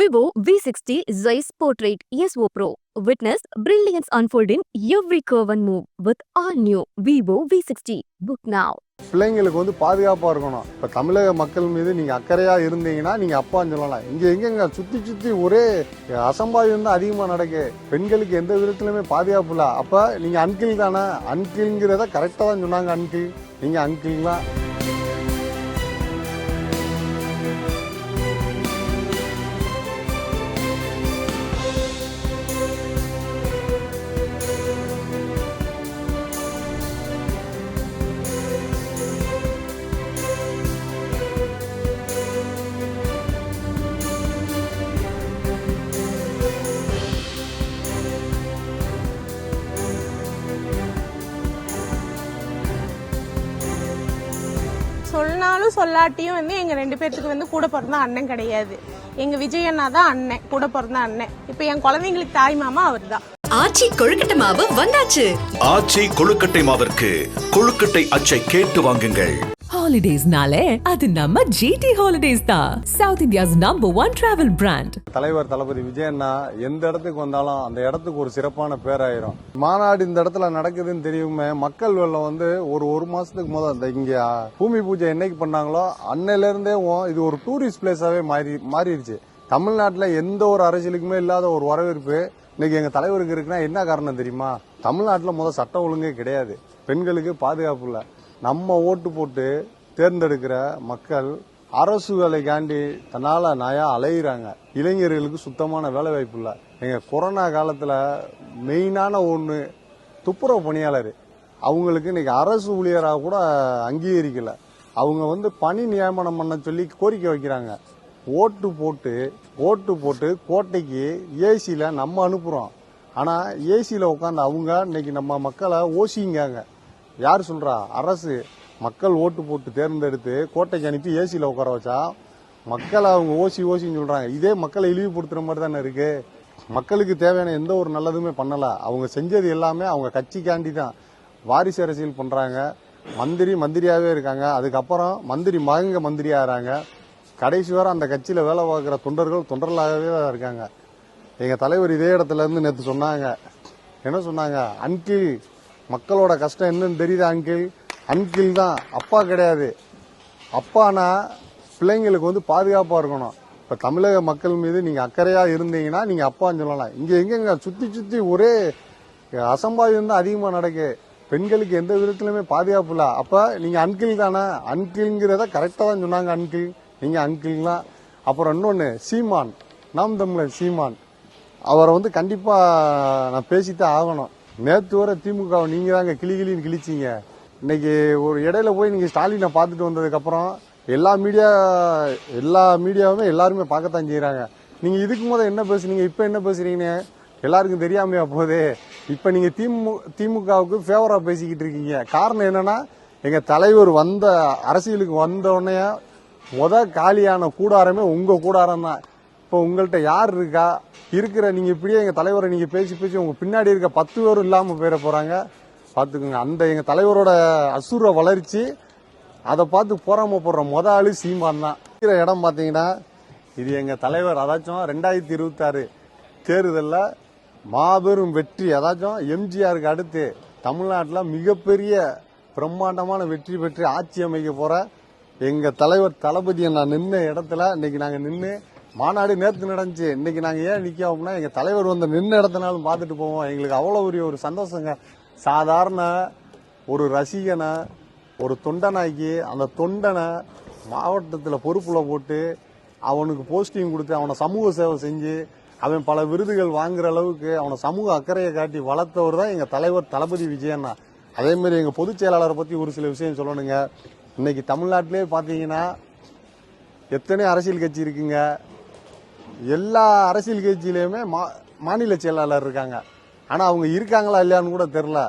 Vivo V sixty V60 Zeiss Portrait ESO Pro. Witness brilliance unfold in every curve and move with all new Vivo V60. Book now. பிள்ளைங்களுக்கு வந்து பாதுகாப்பாக இருக்கணும். இப்போ தமிழக மக்கள் மீது நீங்கள் அக்கறையாக இருந்தீங்கன்னா நீங்கள் அப்பான்னு சொல்லலாம். இங்கே எங்கெங்க சுற்றி சுற்றி ஒரே அசம்பாவிதம் தான் அதிகமாக நடக்கு. பெண்களுக்கு எந்த விதத்துலையுமே பாதுகாப்பு இல்லை. அப்போ நீங்கள் அன்கிள் தானே? அன்கிள்ங்கிறத கரெக்டாக தான் சொன்னாங்க அன்கிள் நீங்கள் அன்கிள் தான். சொல்லாட்டியும் வந்து எங்க ரெண்டு பேர்த்துக்கு வந்து கூட பிறந்த அண்ணன் கிடையாது. எங்க விஜய் அண்ணா தான் அண்ணன் கூட பிறந்த அண்ணன். இப்போ என் குழந்தைங்களுக்கு தாய் மாமா அவர் தான் ஆச்சி கொழுக்கட்டை மாவு வந்தாச்சு. ஆச்சி கொழுக்கட்டை மாவிற்கு கொழுக்கட்டை அச்சை கேட்டு வாங்குங்கள். ஹாலிடேஸ்னாலே அது நம்ம ஜிடி ஹாலிடேஸ் தான். South India's number one travel brand தலைவர் தளபதி விஜயண்ணா எந்த இடத்துக்கு வந்தாலும் அந்த இடத்துக்கு ஒரு சிறப்பான பேராயிரும். மாநாடு இந்த இடத்துல நடக்குதுன்னு தெரியுமே மக்கள் வெள்ளம் வந்து ஒரு ஒரு மாசத்துக்கு முதல் இந்த இங்க பூமி பூஜை என்னைக்கு பண்ணாங்களோ அன்னையில இருந்தே இது ஒரு டூரிஸ்ட் பிளேஸாவே மாறி மாறிடுச்சு. தமிழ்நாட்டில் எந்த ஒரு அரசியலுக்குமே இல்லாத ஒரு வரவேற்பு இன்னைக்கு எங்க தலைவருக்கு இருக்குன்னா என்ன காரணம் தெரியுமா? தமிழ்நாட்டில் முதல் சட்டம் ஒழுங்கே கிடையாது. பெண்களுக்கு பாதுகாப்பு இல்லை. நம்ம ஓட்டு போட்டு தேர்ந்தெடுக்கிற மக்கள் அரசு வேலைக்காண்டி தன்னால நாயா அலையிறாங்க. இளைஞர்களுக்கு சுத்தமான வேலை வாய்ப்பு இல்லை. எங்க கொரோனா காலத்துல மெயினான ஒண்ணு துப்புரவு பணியாளர். அவங்களுக்கு இன்னைக்கு அரசு ஊழியராக கூட அங்கீகரிக்கல. அவங்க வந்து பணி நியமனம் பண்ண சொல்லி கோரிக்கை வைக்கிறாங்க. ஓட்டு போட்டு ஓட்டு போட்டு கோட்டைக்கு ஏசியில் நம்ம அனுப்புகிறோம் ஆனால் ஏசியில் உட்காந்து அவங்க இன்னைக்கு நம்ம மக்களை ஓசிங்காங்க. யார் சொல்கிறா அரசு. மக்கள் ஓட்டு போட்டு தேர்ந்தெடுத்து கோட்டைக்கு அனுப்பி ஏசியில் உட்கார வச்சா மக்களை அவங்க ஓசி ஓசின்னு சொல்கிறாங்க இதே மக்களை இழிவுபடுத்துகிற மாதிரி தானே இருக்கு. மக்களுக்கு தேவையான எந்த ஒரு நல்லதுமே பண்ணலை. அவங்க செஞ்சது எல்லாமே அவங்க கட்சிக்காண்டி தான். வாரிசு அரசியல் பண்ணுறாங்க மந்திரி மந்திரியாகவே இருக்காங்க. அதுக்கப்புறம் மந்திரி மகங்க மந்திரியாகிறாங்க கடைசி வரை அந்த கட்சியில் வேலை பார்க்குற தொண்டர்கள் தொண்டர்களாகவே தான் இருக்காங்க. எங்கள் தலைவர் இதே இடத்துல இருந்து நேற்று சொன்னாங்க. என்ன சொன்னாங்க? அன்கிள் மக்களோட கஷ்டம் என்னன்னு தெரியுதா அன்கிள் அன்கிள் தான். அப்பா கிடையாது. அப்பானா பிள்ளைங்களுக்கு வந்து பாதுகாப்பாக இருக்கணும். இப்போ தமிழக மக்கள் மீது நீங்கள் அக்கறையாக இருந்தீங்கன்னா நீங்கள் அப்பான்னு சொல்லலாம். இங்கே எங்கெங்க சுற்றி சுற்றி ஒரே அசம்பாவிதம் தான் அதிகமாக நடக்கு. பெண்களுக்கு எந்த விதத்துலையுமே பாதுகாப்பு இல்லை. அப்போ நீங்கள் அன்கிள் தானே? அன்கிள்ங்கிறத கரெக்டாக தான் சொன்னாங்க அன்கிள் நீங்கள் அன்கிள் தான். அப்புறம் இன்னொன்று சீமான். நாம் தமிழர் சீமான். அவரை வந்து கண்டிப்பாக நான் பேசித்தான் ஆகணும். நேற்று வர திமுக நீங்கள் தாங்க கிளி கிளின்னு கிழிச்சிங்க. இன்னைக்கு ஒரு இடையில போய் நீங்க ஸ்டாலினை பார்த்துட்டு வந்ததுக்கு அப்புறம் எல்லா மீடியா எல்லா மீடியாவுமே எல்லாருமே பார்க்கத்தான் செய்யறாங்க நீங்க இதுக்கு முதல் என்ன பேசுனீங்க? இப்ப என்ன பேசுறீங்கன்னு எல்லாருக்கும் தெரியாமையா போகுது. இப்ப நீங்க திமு திமுகவுக்கு ஃபேவரா பேசிக்கிட்டு இருக்கீங்க. காரணம் என்னன்னா எங்க தலைவர் வந்த அரசியலுக்கு வந்த உடனே முத காலியான கூடாரமே உங்க கூடாரம் தான். இப்போ உங்கள்கிட்ட யார் இருக்கா? இருக்கிற நீங்க இப்படியே எங்க தலைவரை நீங்க பேசி பேசி உங்க பின்னாடி இருக்க பத்து பேரும் இல்லாம போயிட போறாங்க. பார்த்துக்கோங்க. அந்த எங்கள் தலைவரோட அசுர வளர்ச்சி அதை பார்த்து போறாம முத ஆளு சீமான் தான். இருக்கிற இடம் பார்த்தீங்கன்னா இது எங்கள் தலைவர் அதாச்சும் ரெண்டாயிரத்தி இருபத்தாறு தேர்தலில் மாபெரும் வெற்றி. அதாச்சும் எம்ஜிஆருக்கு அடுத்து தமிழ்நாட்டில் மிகப்பெரிய பிரம்மாண்டமான வெற்றி பெற்று ஆட்சி அமைக்க போற எங்கள் தலைவர் தளபதியை நான் நின்ன இடத்துல இன்னைக்கு நாங்கள் நின்று மாநாடு நேற்று நடந்துச்சு. இன்னைக்கு நாங்கள் ஏன் நிக்காமனா எங்கள் தலைவர் வந்து நின்று இடத்தினாலும் பார்த்துட்டு போவோம். எங்களுக்கு அவ்வளோ பெரிய ஒரு சந்தோஷங்க. சாதாரண ஒரு ரசிகனை ஒரு தொண்டனாக்கி அந்த தொண்டனை மாவட்டத்தில் பொறுப்பில் போட்டு அவனுக்கு போஸ்டிங் கொடுத்து அவனை சமூக சேவை செஞ்சு அவன் பல விருதுகள் வாங்குற அளவுக்கு அவனை சமூக அக்கறையை காட்டி வளர்த்தவர் தான் எங்கள் தலைவர் தளபதி விஜயண்ணா அதேமாரி எங்கள் பொதுச் செயலாளரை பற்றி ஒரு சில விஷயம் சொல்லணுங்க. இன்னைக்கு தமிழ்நாட்டிலே பார்த்தீங்கன்னா எத்தனை அரசியல் கட்சி இருக்குங்க? எல்லா அரசியல் கட்சியிலையுமே மா- மாநில செயலாளர் இருக்காங்க. ஆனால் அவங்க இருக்காங்களா இல்லையான்னு கூட தெரில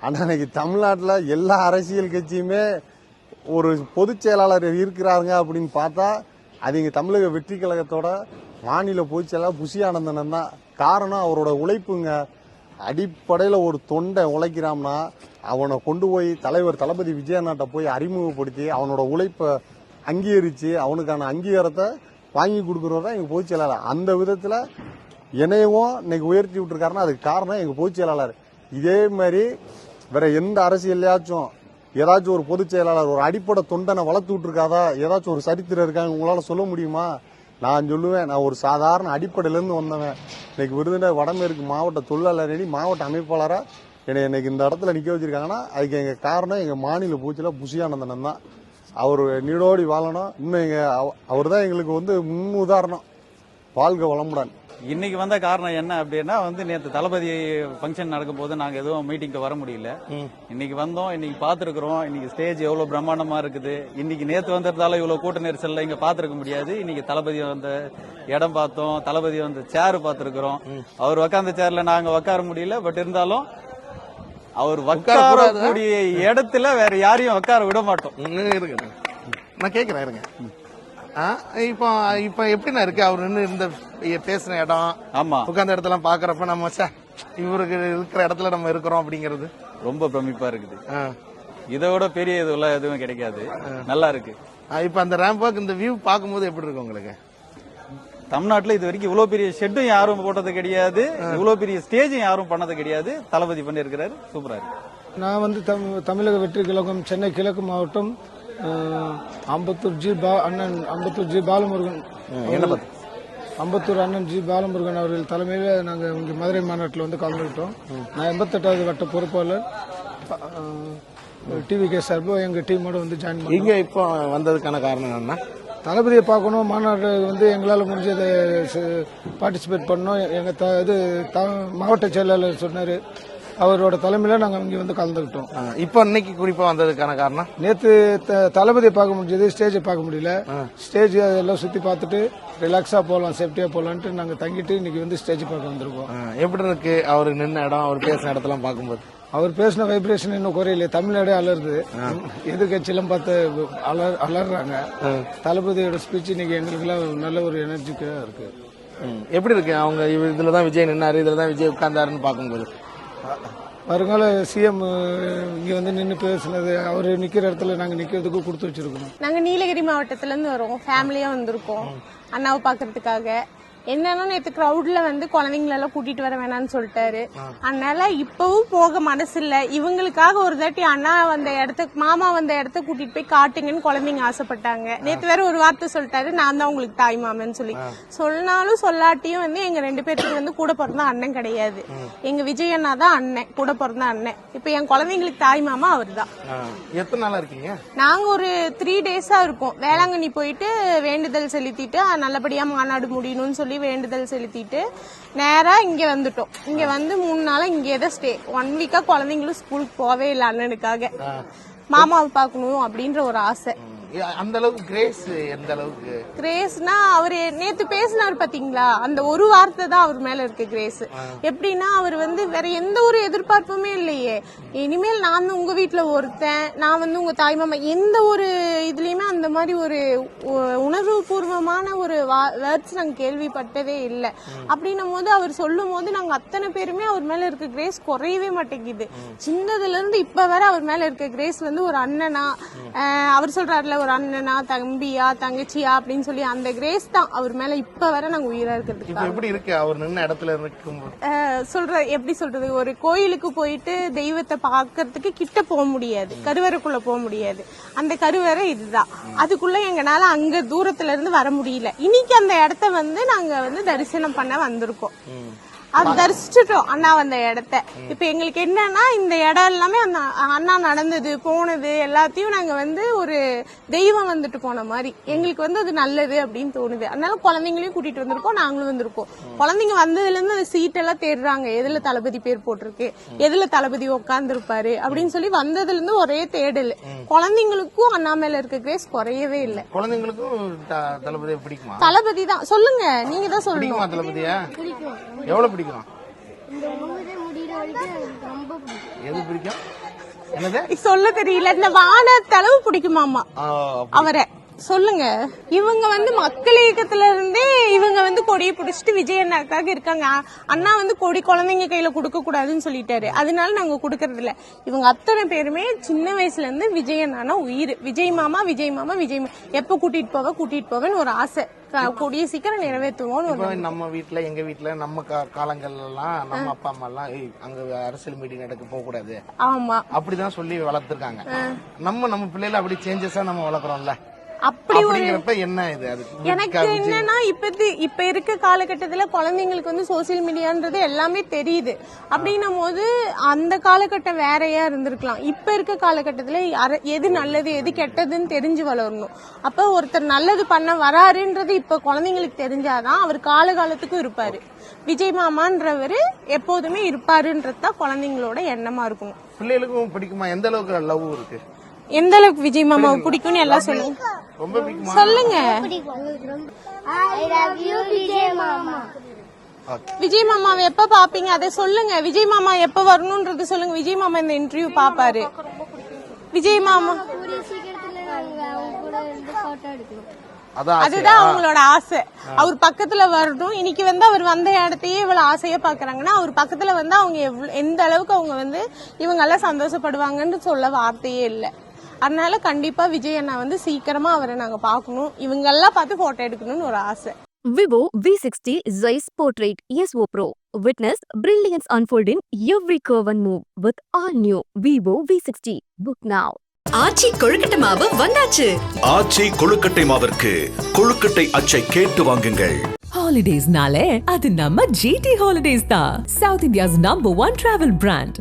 ஆனால் இன்னைக்கு தமிழ்நாட்டில் எல்லா அரசியல் கட்சியுமே ஒரு பொதுச் செயலாளர் இருக்கிறாருங்க அப்படின்னு பார்த்தா அது இங்கே தமிழக வெற்றி கழகத்தோட மாநில பொதுச் செயலாளர் புஷி ஆனந்தனன் தான். காரணம் அவரோட உழைப்புங்க. அடிப்படையில் ஒரு தொண்டை உழைக்கிறான்னா அவனை கொண்டு போய் தலைவர் தளபதி விஜயநாட்டை போய் அறிமுகப்படுத்தி அவனோட உழைப்பை அங்கீகரித்து அவனுக்கான அங்கீகாரத்தை வாங்கி கொடுக்குறவர் தான் எங்கள் பொதுச் செயலாளர். அந்த விதத்தில் என்னையவும் இன்னைக்கு உயர்த்தி விட்டுருக்காருன்னா அதுக்கு காரணம் எங்க பொதுச் செயலாளர். இதே மாதிரி வேற எந்த அரசியல்லையாச்சும் ஏதாச்சும் ஒரு பொதுச் செயலாளர் ஒரு அடிப்படை தொண்டனை வளர்த்து விட்டுருக்காதா? ஏதாச்சும் ஒரு சரித்திரம் இருக்காங்க உங்களால சொல்ல முடியுமா? நான் சொல்லுவேன். நான் ஒரு சாதாரண அடிப்படையிலேருந்து வந்தவன். இன்னைக்கு விருதுநகர் வடமேற்கு மாவட்ட தொழிலாளர் மாவட்ட அமைப்பாளராக என்னை இன்னைக்கு இந்த இடத்துல நிற்க வச்சிருக்காங்கன்னா அதுக்கு எங்கள் காரணம் எங்கள் மாநில பூச்சியில் புஷியானந்தனன் தான். அவர் நீடோடி வாழணும். இன்னும் எங்கள் அவர் தான் எங்களுக்கு வந்து முன் உதாரணம் வாழ்க வளமுடன். இன்னைக்கு வந்த காரணம் என்ன அப்படின்னா வந்து நேற்று தளபதி ஃபங்க்ஷன் நடக்கும் போது நாங்க எதுவும் மீட்டிங்க்கு வர முடியல. இன்னைக்கு வந்தோம் இன்னைக்கு பார்த்துருக்குறோம். இன்னைக்கு ஸ்டேஜ் எவ்வளவு பிரம்மாண்டமா இருக்குது. இன்னைக்கு நேற்று வந்ததால இவ்வளவு கூட்ட நெரிசல்ல இங்க பார்த்துருக்க முடியாது. இன்னைக்கு தளபதி வந்த இடம் பார்த்தோம் தளபதி வந்த சேர் பார்த்துருக்குறோம். அவர் உக்காந்த சேர்ல நாங்க உட்கார முடியல பட் இருந்தாலும் அவர் உட்காரக்கூடிய இடத்துல வேற யாரையும் உட்கார விட மாட்டோம். நான் கேட்குறேன் இருங்க. இப்போ இப்போ எப்படிண்ணா இருக்கு? அவர் நின்று இருந்த பேசின இடம் ஆமா. உட்கார்ந்த இடத்தெல்லாம் பாக்குறப்ப நம்ம இவருக்கு இருக்கிற இடத்துல நம்ம இருக்கிறோம் அப்படிங்கிறது. ரொம்ப பிரமிப்பா இருக்குது. இதை விட பெரிய இதுல எதுவும் கிடைக்காது. நல்லா இருக்கு. இப்போ அந்த ரேம்ப் வாக் இந்த வியூ பார்க்கும்போது எப்படி இருக்கு உங்களுக்கு? தமிழ்நாட்டுல இது வரைக்கும் இவ்வளவு பெரிய ஷெட்டும் யாரும் போட்டது கிடையாது. இவ்வளவு பெரிய ஸ்டேஜும் யாரும் பண்ணது கிடையாது. தளபதி பண்ணிருக்கிறாரு சூப்பரா இருக்கு. நான் வந்து தம் தமிழக வெற்றி கழகம் சென்னை கிழக்கு மாவட்டம் அம்பத்தூர் ஜி பா அண்ணன் அம்பத்தூர் ஜி பாலமுருகன். அவர்கள்- அம்பத்தூர் அண்ணன் ஜி பாலமுருகன் அவர்கள் தலைமையில் நாங்கள் இங்கே மதுரை மாநாட்டில் வந்து கலந்துக்கிட்டோம். நான் எண்பத்தெட்டாவது வட்ட பொறுப்பாளர். டிவி கே சார்பு எங்கள் டீமோட வந்து ஜாயின் பண்ணி இங்க இப்போ வந்ததுக்கான காரணம் என்னன்னா? தளபதியை பார்க்கணும் மாநாடு வந்து எங்களால் முடிஞ்சதை பார்ட்டிசிபேட் பண்ணோம். எங்கள் த இது த மாவட்ட செயலாளர் சொன்னார். அவரோட தலைமையில் நாங்கள் இங்கே வந்து கலந்துக்கிட்டோம். இப்போ இன்னைக்கு குறிப்பா வந்ததுக்கான காரணம்? நேத்து த- தளபதியை பார்க்க முடிஞ்சது ஸ்டேஜை பார்க்க முடியல. ஸ்டேஜ் எல்லாம் சுத்தி பார்த்துட்டு ரிலாக்ஸா போகலாம் சேஃப்டியா போகலான்ட்டு நாங்க தங்கிட்டு இன்னைக்கு வந்து ஸ்டேஜ் பார்க்க வந்திருக்கோம். எப்படி இருக்கு அவர் நின்ன இடம் அவர் பேசின இடத்தெல்லாம் பார்க்கும்போது? அவர் பேசின வைப்ரேஷன் இன்னும் குறையில தமிழ்நாடே அலருது எதிர்கட்சியெல்லாம் பார்த்து அலர் அலறாங்க தளபதியோட ஸ்பீச் இன்னைக்கு எங்களுக்குலாம் நல்ல ஒரு எனர்ஜிக்கா இருக்கு. எப்படி இருக்கு? அவங்க இவ- இதுலதான் விஜய் நின்னாரு இதுலதான் விஜய் உட்கார்ந்தாருன்னு பார்க்கும்போது. வருங்கால சிஎம் இங்க வந்து நின்று பேசுனது அவர் நிக்கிற இடத்துல நாங்க நிக்கிறதுக்கு கொடுத்து வச்சிருக்கோம் நாங்க நீலகிரி மாவட்டத்துல இருந்து வரோம் ஃபேமிலியா வந்திருக்கோம். அண்ணாவை பாக்குறதுக்காக என்னன்னா நேத்து கிரௌட்ல வந்து குழந்தைங்கள எல்லாம் கூட்டிட்டு வர வேணாம்னு சொல்லிட்டாரு. அதனால இப்பவும் போக மனசு இல்ல. இவங்களுக்காக ஒரு தாட்டி அண்ணா வந்த இடத்துக்கு மாமா வந்த இடத்த கூட்டிட்டு போய் காட்டுங்கன்னு குழந்தைங்க ஆசைப்பட்டாங்க. நேத்து வேற ஒரு வார்த்தை சொல்லிட்டாரு நான் தான் உங்களுக்கு தாய் மாமன்னு சொல்லி. சொன்னாலும் சொல்லாட்டியும் வந்து எங்க ரெண்டு பேருக்கு வந்து கூட பிறந்த அண்ணன் கிடையாது. எங்க விஜய் அண்ணா தான் அண்ணன் கூட பிறந்த அண்ணன். இப்ப என் குழந்தைங்களுக்கு தாய் மாமா அவர் தான் எத்தனை நாளா இருக்கீங்க? நாங்க ஒரு த்ரீ டேஸா இருக்கோம். வேளாங்கண்ணி போயிட்டு வேண்டுதல் செலுத்திட்டு நல்லபடியா மாநாடு முடியணும்னு சொல்லி வேண்டுதல் செலுத்திட்டு நேரா இங்க வந்துட்டோம். இங்க வந்து மூணு நாளா இங்கே தான் ஸ்டே ஒன் வீக்கா குழந்தைங்களும் ஸ்கூலுக்கு போவே இல்லை அண்ணனுக்காக. மாமாவை பார்க்கணும் அப்படின்ற ஒரு ஆசை. அந்த அளவுக்கு கிரேஸ் எந்த அளவுக்கு? கிரேஸ்னா அவரு நேத்து பேசினார் பாத்தீங்களா? அந்த ஒரு வார்த்தை தான் அவர் மேல இருக்கு கிரேஸ் எப்படின்னா அவர் வந்து வேற எந்த ஒரு எதிர்பார்ப்புமே இல்லையே. இனிமேல் நான் உங்க வீட்ல ஒருத்தன் நான் வந்து உங்க தாய் மாமா எந்த ஒரு இதுலயுமே அந்த மாதிரி ஒரு உணர்வு பூர்வமான ஒரு வேர்ட்ஸ் நாங்க கேள்விப்பட்டதே இல்லை. அப்படின்னும் போது அவர் சொல்லும் போது நாங்க அத்தனை பேருமே அவர் மேல இருக்க கிரேஸ் குறையவே மாட்டேங்குது. சின்னதுல இருந்து இப்ப வரை அவர் மேல இருக்க கிரேஸ் வந்து ஒரு அண்ணனா அவர் சொல்றாருல ஒரு அண்ணனா தம்பியா தங்கச்சியா அப்படின்னு சொல்லி அந்த கிரேஸ் தான். அவர் மேல இப்ப வரை நாங்க உயிரா இருக்கிறதுக்கு எப்படி இருக்கு? அவர் நின்ன இடத்துல இருக்கும்போது. அஹ் சொல்ற எப்படி சொல்றது? ஒரு கோயிலுக்கு போயிட்டு தெய்வத்தை பார்க்கறதுக்கு கிட்ட போக முடியாது. கருவறைக்குள்ள போக முடியாது. அந்த கருவறை இதுதான். அதுக்குள்ள எங்கனால அங்க தூரத்துல இருந்து வர முடியல. இன்னைக்கு அந்த இடத்த வந்து நாங்க வந்து தரிசனம் பண்ண வந்திருக்கோம். அது தரிசிச்சுட்டோம் அண்ணா வந்த இடத்த. இப்ப எங்களுக்கு என்னன்னா இந்த இடம் எல்லாமே அந்த அண்ணா நடந்தது போனது எல்லாத்தையும் நாங்க வந்து ஒரு தெய்வம் வந்துட்டு போன மாதிரி. எங்களுக்கு வந்து அது நல்லது அப்படின்னு தோணுது. அதனால குழந்தைங்களையும் கூட்டிட்டு வந்திருக்கோம் நாங்களும் வந்திருக்கோம். குழந்தைங்க வந்ததுல இருந்து அந்த சீட் எல்லாம் தேடுறாங்க. எதுல தளபதி பேர் போட்டிருக்கு எதுல தளபதி உட்கார்ந்து இருப்பாரு அப்படின்னு சொல்லி வந்ததுல இருந்து ஒரே தேடல். குழந்தைங்களுக்கும் அண்ணா மேல இருக்க கிரேஸ் குறையவே இல்லை. குழந்தைங்களுக்கும் தளபதி தான். சொல்லுங்க நீங்க தான் தளபதியா? எவ்வளவு பிடிக்கும்? பிடிக்கும்? எது பிடிக்கும்? என்னது? சொல்ல தெரியல. இந்த வான தளவு பிடிக்குமாமா. அவரை. சொல்லுங்க. இவங்க வந்து மக்கள் இயக்கத்துல இருந்தே இவங்க வந்து கொடியை பிடிச்சிட்டு விஜய் அண்ணாக்காக இருக்காங்க. அண்ணா வந்து கொடி குழந்தைங்க கையில கொடுக்க கூடாதுன்னு சொல்லிட்டாரு. அதனால நாங்க கொடுக்கறது இல்ல. இவங்க அத்தனை பேருமே சின்ன வயசுல இருந்து விஜய் அண்ணானா உயிர். விஜய் மாமா விஜய் மாமா விஜய் எப்ப கூட்டிட்டு போவ கூட்டிட்டு போவேன்னு ஒரு ஆசை. கூடிய சீக்கிரம் இப்போ நம்ம வீட்ல எங்க வீட்ல நம்ம காலங்கள்ல எல்லாம் நம்ம அப்பா அம்மா எல்லாம் "ஏய், அங்க அரசியல் மீட்டிங் நடக்க போக கூடாது. ஆமா. அப்படிதான் சொல்லி வளர்த்துருக்காங்க. நம்ம நம்ம பிள்ளைல அப்படி சேஞ்சஸா நம்ம வளர்க்குறோம்ல. அப்படி ஒரு என்ன இது? எனக்கு என்னன்னா இப்ப இப்ப இருக்க காலகட்டத்துல குழந்தைங்களுக்கு வந்து சோசியல் மீடியான்றது எல்லாமே தெரியுது. அப்படின்னும் போது அந்த காலகட்டம் வேறையா இருந்திருக்கலாம். இப்ப இருக்க காலகட்டத்துல எது நல்லது எது கெட்டதுன்னு தெரிஞ்சு வளரணும். அப்ப ஒருத்தர் நல்லது பண்ண வராருன்றது இப்ப குழந்தைங்களுக்கு தெரிஞ்சாதான் அவர் காலகாலத்துக்கும் இருப்பாரு. விஜய் மாமான்றவர் எப்போதுமே இருப்பாருன்றது தான் குழந்தைங்களோட எண்ணமா இருக்கணும் பிள்ளைகளுக்கும் பிடிக்குமா? எந்த அளவுக்கு லவ் இருக்கு? எந்த அளவுக்கு விஜய் மாமாவை பிடிக்கும்னு எல்லாம் சொல்லுங்க ரொம்ப பிடிக்குமா? சொல்லுங்க. ஐ லவ் யூ விஜய் மாமா. விஜய் மாமாவை எப்ப பாப்பீங்க? அதை சொல்லுங்க. விஜய் மாமா எப்ப வரணும்ன்றது சொல்லுங்க. விஜய் மாமா இந்த இன்டர்வியூ பாப்பாரு. விஜய் மாமா. அதுதான் அவங்களோட ஆசை. அவர் பக்கத்துல வரணும். இன்னைக்கு வந்து அவர் வந்த இடத்தையே இவ்வளவு ஆசையா பாக்குறாங்கன்னா அவர் பக்கத்துல வந்து அவங்க எந்த அளவுக்கு அவங்க வந்து இவங்க எல்லாம் சந்தோஷப்படுவாங்கன்னு சொல்ல வார்த்தையே இல்ல. அதனால கண்டிப்பா விஜய் அண்ணா வந்து சீக்கிரமா அவரை நாங்க பார்க்கணும் இவங்க எல்லாம் பார்த்து போட்டோ எடுக்கணும்னு ஒரு ஆசை Vivo V60 Zeiss Portrait ESO Pro. Witness brilliance unfold in every curve and move with all new Vivo V60. Book now. ஆச்சி கொழுக்கட்டை மாவு வந்தாச்சு ஆச்சி கொழுக்கட்டை மாவிற்கு கொழுக்கட்டை அச்சை கேட்டு வாங்குங்கள் Holidays nale, அது நம்ம GT Holidays தான். South India's number one travel brand.